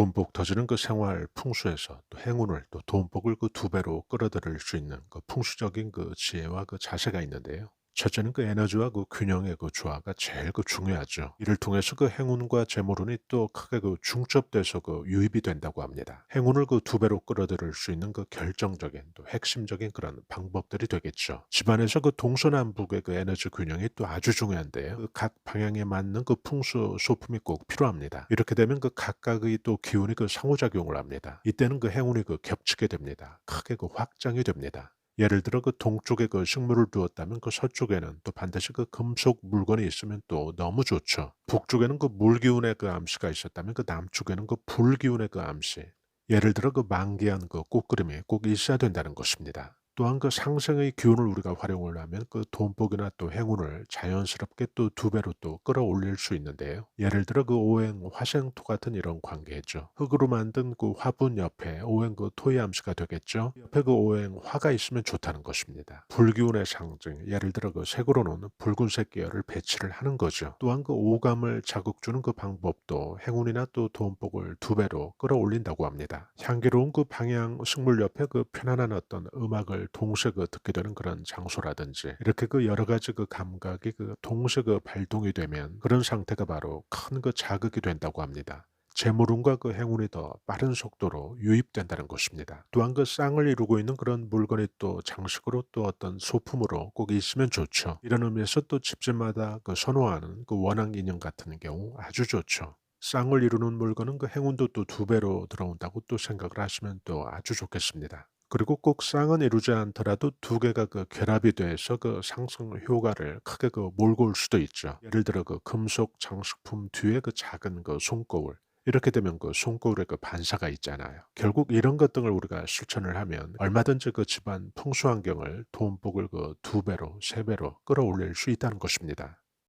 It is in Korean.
돈복 터지는 그 생활 풍수에서 또 행운을 또 돈복을 그 두 배로 끌어들일 수 있는 그 풍수적인 그 지혜와 그 자세가 있는데요. 첫째는 그 에너지와 그 균형의 그 조화가 제일 그 중요하죠. 이를 통해서 그 행운과 재물운이 또 크게 그 중첩돼서 그 유입이 된다고 합니다. 행운을 그 두 배로 끌어들일 수 있는 그 결정적인 또 핵심적인 그런 방법들이 되겠죠. 집안에서 그 동서남북의 그 에너지 균형이 또 아주 중요한데요. 그 각 방향에 맞는 그 풍수 소품이 꼭 필요합니다. 이렇게 되면 그 각각의 또 기운이 그 상호작용을 합니다. 이때는 그 행운이 그 겹치게 됩니다. 크게 그 확장이 됩니다. 예를 들어 그 동쪽에 그 식물을 두었다면 그 서쪽에는 또 반드시 그 금속 물건이 있으면 또 너무 좋죠. 북쪽에는 그 물기운의 그 암시가 있었다면 그 남쪽에는 그 불기운의 그 암시. 예를 들어 그 만개한 그 꽃그림이 꼭 있어야 된다는 것입니다. 또한 그 상생의 기운을 우리가 활용을 하면 그 돈복이나 또 행운을 자연스럽게 또 두 배로 또 끌어올릴 수 있는데요. 예를 들어 그 오행, 화생토 같은 이런 관계죠. 흙으로 만든 그 화분 옆에 오행 그 토의 암시가 되겠죠. 옆에 그 오행 화가 있으면 좋다는 것입니다. 불기운의 상징, 예를 들어 그 색으로는 붉은색 계열을 배치를 하는 거죠. 또한 그 오감을 자극 주는 그 방법도 행운이나 또 돈복을 두 배로 끌어올린다고 합니다. 향기로운 그 방향 식물 옆에 그 편안한 어떤 음악을 동시에 그 듣게 되는 그런 장소라든지 이렇게 그 여러 가지 그 감각이 그 동시에 그 발동이 되면 그런 상태가 바로 큰 그 자극이 된다고 합니다. 재물운과 그 행운이 더 빠른 속도로 유입된다는 것입니다. 또한 그 쌍을 이루고 있는 그런 물건이 또 장식으로 또 어떤 소품으로 꼭 있으면 좋죠. 이런 의미에서 또 집집마다 그 선호하는 그 원앙 인형 같은 경우 아주 좋죠. 쌍을 이루는 물건은 그 행운도 또 두 배로 들어온다고 또 생각을 하시면 또 아주 좋겠습니다. 그리고 꼭 쌍은 이루지 않더라도 두 개가 그 결합이 돼서 그 상승 효과를 크게 그 몰고 올 수도 있죠. 예를 들어 그 금속 장식품 뒤에 그 작은 그 손거울 이렇게 되면 그 손거울에 그 반사가 있잖아요. 결국 이런 것 등을 우리가 실천을 하면 얼마든지 그 집안 풍수 환경을 돈복을 그 두 배로 세 배로 끌어올릴 수 있다는 것입니다.